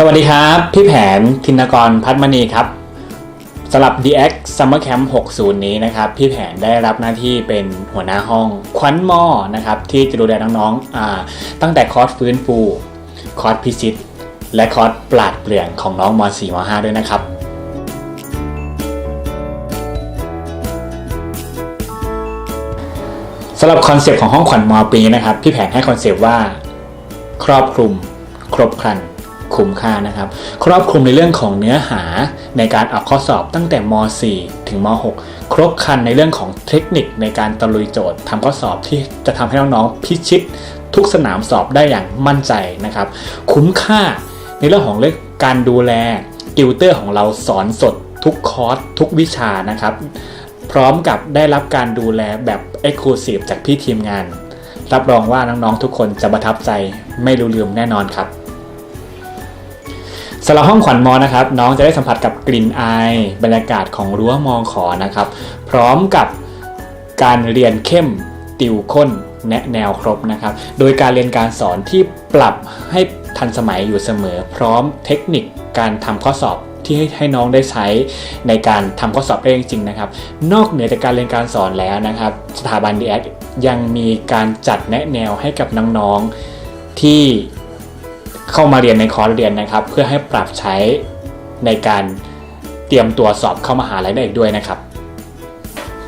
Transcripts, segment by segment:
สวัสดีครับ พี่แผนธินกรพัฒมณีครับสำหรับ DX Summer Camp 60 นี้นะครับ พี่แผนได้รับหน้าที่เป็นหัวหน้าห้องควันมอนะครับที่จะดูแลน้องๆตั้งแต่คอร์สฟื้นฟูคอร์สพิชิต และคอร์สปราดเปลื่อนของน้องม .4 ม .5 ด้วยนะครับสำหรับคอนเซปต์ของห้องขวัญมอปีนะครับ พี่แผนให้คอนเซปต์ว่า ครอบคลุม ครบครัน คุ้มค่านะครับ ครอบคลุมในเรื่องของเนื้อหาในการออกข้อสอบตั้งแต่ม .4 ถึงม .6 ครบครันในเรื่องของเทคนิคในการตะลุยโจทย์ทำข้อสอบที่จะทำให้น้องๆพิชิต ทุกสนามสอบได้อย่างมั่นใจนะครับ คุ้มค่าในเรื่องของเรื่องการดูแลติวเตอร์ของเราสอนสดทุกคอร์สทุกวิชานะครับ พร้อมกับได้รับการดูแลแบบ e x c l u s i v e จากพี่ทีมงาน รับรองว่าน้องๆทุกคนจะประทับใจไม่ลืมแน่นอนครับ สำหรับห้องขวัญมอนะครับน้องจะได้สัมผัสกับกลิ่นอายบรรยากาศของรั้วมอขอนะครับ พร้อมกับการเรียนเข้มติวข้นแนะแนวครบนะครับ โดยการเรียนการสอนที่ปรับให้ทันสมัยอยู่เสมอ พร้อมเทคนิคการทำข้อสอบที่ให้น้องได้ใช้ในการทำข้อสอบได้จริงๆนะครับ นอกเหนือจากการเรียนการสอนแล้วนะครับ สถาบัน d ีแอยังมีการจัดแนะแนวให้กับน้องๆที่ เข้ามาเรียนในคอร์สเรียนนะครับ เพื่อให้ปรับใช้ในการเตรียมตัวสอบเข้ามหาลัยได้อีกด้วยนะครับ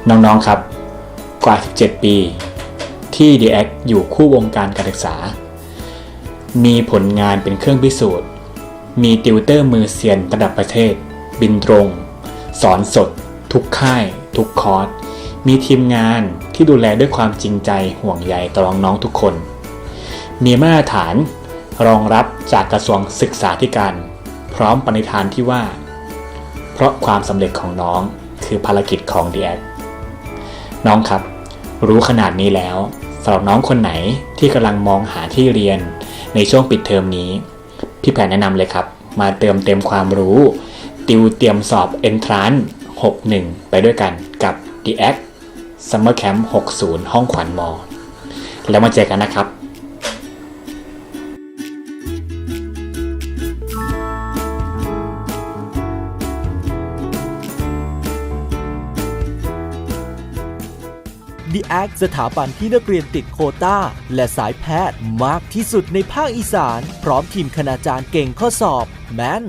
น้องๆครับ กว่า 17 ปี ที่ d ีแออยู่คู่วงการการศึกษา มีผลงานเป็นเครื่องพิสูจน์ มีติวเตอร์มือเซียนระดับประเทศ บินตรง สอนสด ทุกค่าย ทุกคอร์สมีทีมงานที่ดูแลด้วยความจริงใจห่วงใยต่อน้องๆทุกคน มีมาตรฐาน รองรับจากกระทรวงศึกษาธิการ พร้อมปณิธานที่ว่า เพราะความสำเร็จของน้องคือภารกิจของ d ีแอน้องครับ รู้ขนาดนี้แล้วสำหรับน้องคนไหนที่กำลังมองหาที่เรียนในช่วงปิดเทอมนี้ พี่แผนแนะนำเลยครับ มาเติมเต็มความรู้ ติวเตรียมสอบ Entrance 61 ไปด้วยกันกับ The Act Summer Camp 60 ห้องขวัญมอ แล้วมาเจอกันนะครับ The Act สถาบันที่นักเรียนติดโคต้าและสายแพทย์มากที่สุดในภาคอีสาน พร้อมทีมคณาจารย์เก่งข้อสอบ แมน